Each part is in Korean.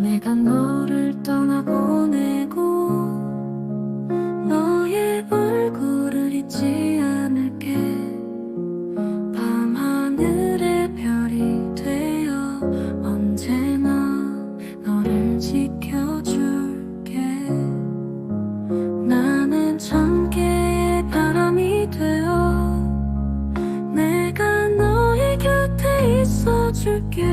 내가 너를 떠나보내고 너의 얼굴을 잊지 않을게. 밤하늘의 별이 되어 언제나 너를 지켜줄게. 나는 참개의 바람이 되어 내가 너의 곁에 있어줄게.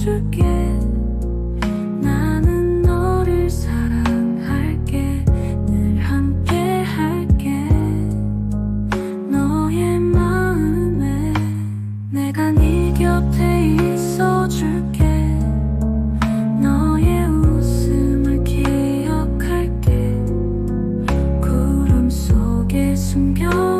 줄게, 나는 너를 사랑할게. 함께 할게. 너의 마음에 내가 네 곁에 있어줄게. 너의 웃음을 기억할게. 구름 속에 숨겨